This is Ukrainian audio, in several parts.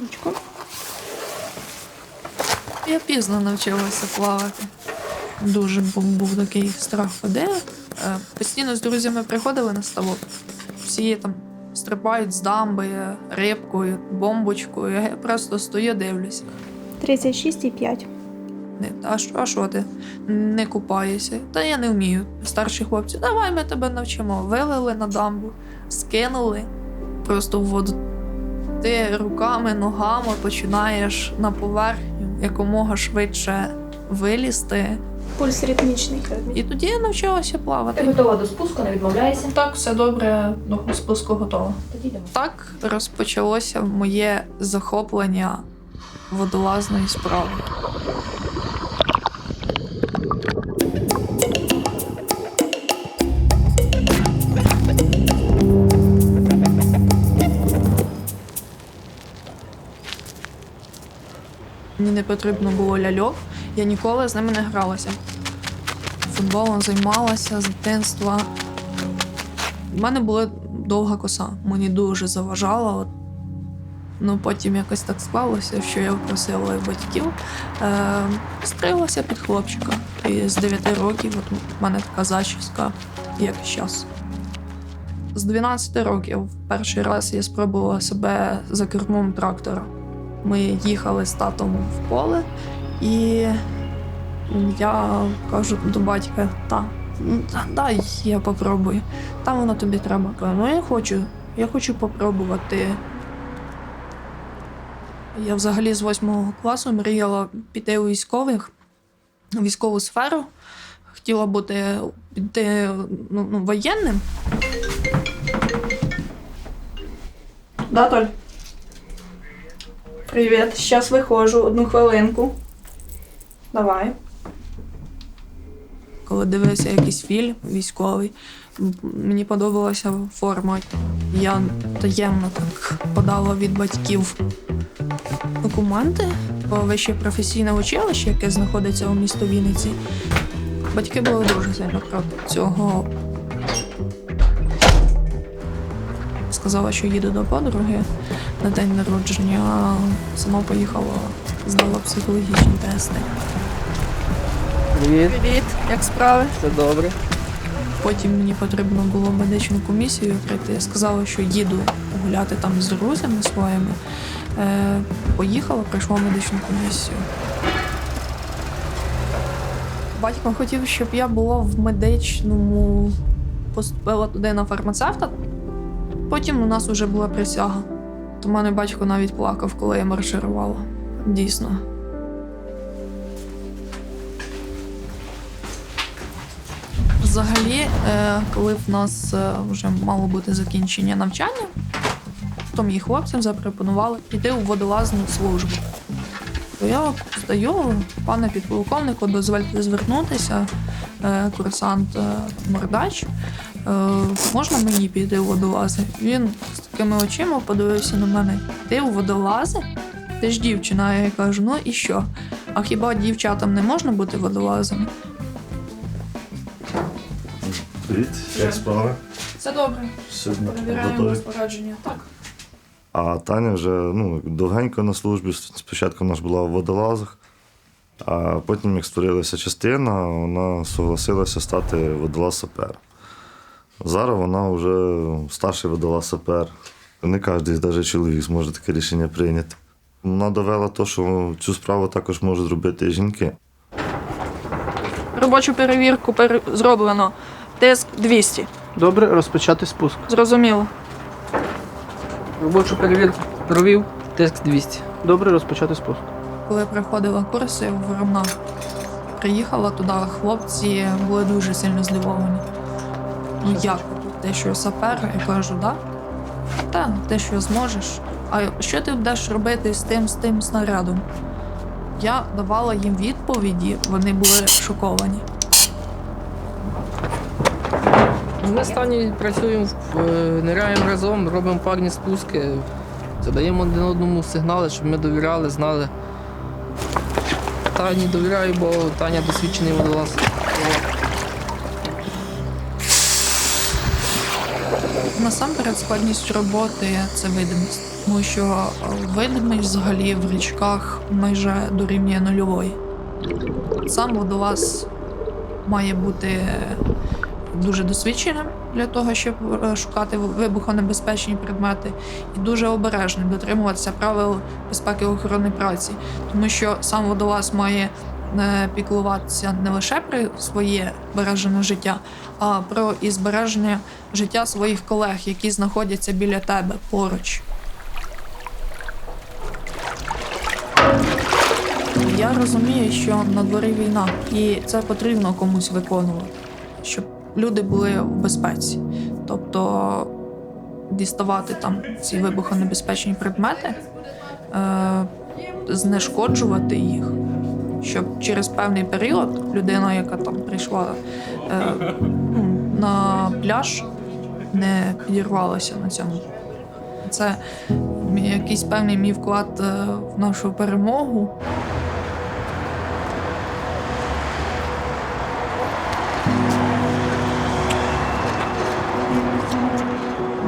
Ручку. Я пізно навчилася плавати. Дуже був, такий страх води. Е, Постійно з друзями приходили на ставок. Всі там стрибають з дамби, рибкою, бомбочкою. Я просто стою, дивлюся. 36,5. Не, а що, а що ти? Не купаєшся. Та я не вмію. Старші хлопці, давай ми тебе навчимо. Вилили на дамбу, скинули просто в воду. Ти руками, ногами починаєш на поверхню якомога швидше вилізти. Пульс ритмічний. І тоді я навчилася Ти готова до спуску, не відмовляйся. Так, все добре, до спуску готова. Тоді йдемо. Так розпочалося моє захоплення водолазної справи. Мені не потрібно було ляльок, я ніколи з ними не гралася. Футболом займалася з дитинства. У мене була довга коса, мені дуже заважала. От. Ну, потім якось так склалося, що я просила батьків. Е, стрилася під хлопчика. І з 9 років от у мене така зачіска, як зараз. З 12 років перший раз я спробувала себе за кермом трактора. Ми їхали з татом в поле, і я кажу до батька: та, дай я попробую. Там воно тобі треба. Ну я хочу, я хочу попробувати. Я взагалі з восьмого класу мріяла піти у військових, у військову сферу. Хотіла бути піти ну, ну, воєнним. Да? Привіт, зараз виходжу, одну хвилинку. Давай. Коли дивився якийсь фільм військовий, мені подобалася форма. Я таємно так подала від батьків документи по вище професійне училище, яке знаходиться у місті Вінниці. Батьки були дуже сильно проти цього. Сказала, що їду до подруги на день народження, а сама поїхала, здала психологічні тести. Привіт, Привіт, як справи? все добре. Потім мені потрібно було медичну комісію прийти. Сказала, що їду гуляти там з друзями своїми. Е, поїхала, пройшла медичну комісію. Батько хотів, щоб я була в медичному, поступила туди на фармацевта. Потім у нас вже була присяга. То мене батько навіть плакав, коли я марширувала. Дійсно. Взагалі, е, коли в нас е, вже мало бути закінчення навчання, то мені хлопцям запропонували піти у водолазну службу. То я стою, пане підполковнику, дозвольте звернутися, е, курсант Мордач. Е, Можна мені піти у водолази? Він з такими очима подивився на мене. Ти у водолази? Ти ж дівчина, А я кажу, ну і що? А хіба дівчатам не можна бути водолазами? Привіт, як справи? Це добре. Сьогодні Перевіряємо готові. розпорядження. Так. А Таня вже ну, довгенько на службі. Спочатку вона ж була в водолазах, а потім, як створилася частина, вона согласилася стати водолаз-сапер. Зараз вона вже старший водолаз-сапер. Не кожен навіть чоловік зможе таке рішення прийняти. Вона довела те, що цю справу також можуть зробити і жінки. Робочу перевірку пер... зроблено. Тиск 200. Добре, розпочати спуск. Зрозуміло. Робочу перевірку провів, тиск 200. Добре, розпочати спуск. Коли проходила курси в Ромна, приїхала туди, хлопці були дуже сильно здивовані. Ну як? Те, що сапер, я кажу, да? Та, те, що зможеш. А що ти будеш робити з тим, з тим снарядом? Я давала їм відповіді, вони були шоковані. Ми з Тані працюємо, е, ниряємо разом, робимо парні спуски, задаємо один одному сигнали, щоб ми довіряли, знали. Тані довіряю, бо Таня досвідчений водолаз. Насамперед, складність роботи це видимість, тому що е, видимість взагалі в річках майже дорівнює нульової. Сам водолаз має бути дуже досвідченим для того, щоб е, шукати вибухонебезпечні предмети, і дуже обережним дотримуватися правил безпеки охорони праці, тому що сам водолаз має піклуватися не лише про своє бережене життя, а про і збереження життя своїх колег, які знаходяться біля тебе поруч. Я розумію, що на дворі війна, і це потрібно комусь виконувати, щоб люди були в безпеці. Тобто діставати там ці вибухонебезпечні предмети, е, знешкоджувати їх, щоб через певний період людина, яка там прийшла е, на пляж, не підірвалася на цьому. Це якийсь певний мій вклад е, в нашу перемогу.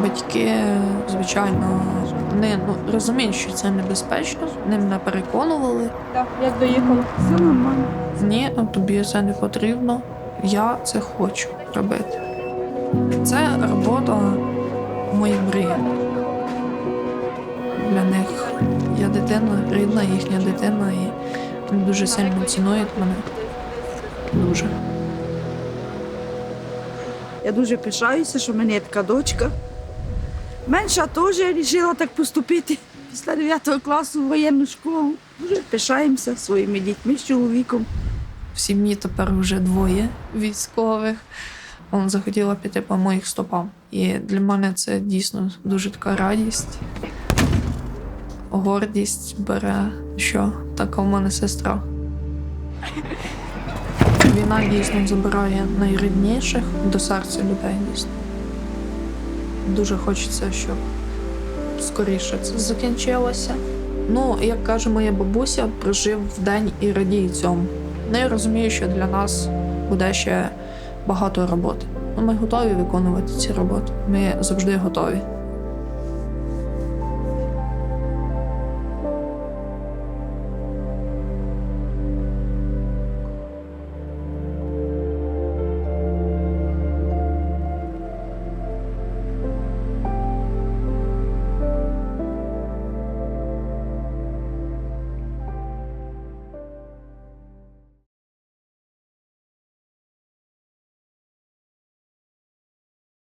Батьки, звичайно, вони ну, розуміють, що це небезпечно, ним не переконували. Так, як доїхали? Все нормально. Ні, тобі це не потрібно. Я це хочу робити. Це робота моїх мрії. Для них я дитина, рідна їхня дитина, і вони дуже сильно цінують мене. Дуже. Я дуже пишаюся, що в мене є така дочка. Менша теж вирішила так поступити після 9 класу в воєнну школу. Дуже пишаємося своїми дітьми з чоловіком. В сім'ї тепер вже двоє військових. Вона захотіла піти по моїх стопам. І для мене це дійсно дуже така радість. Гордість бере, що така в мене сестра. Війна дійсно забирає найрідніших до серця людей дійсно. Дуже хочеться, щоб скоріше це закінчилося. Ну, як каже моя бабуся, прожив день і радій цьому. Ну, я розумію, що для нас буде ще багато роботи. Ну, Ми готові виконувати ці роботи. Ми завжди готові.